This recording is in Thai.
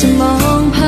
จะมองผ่าน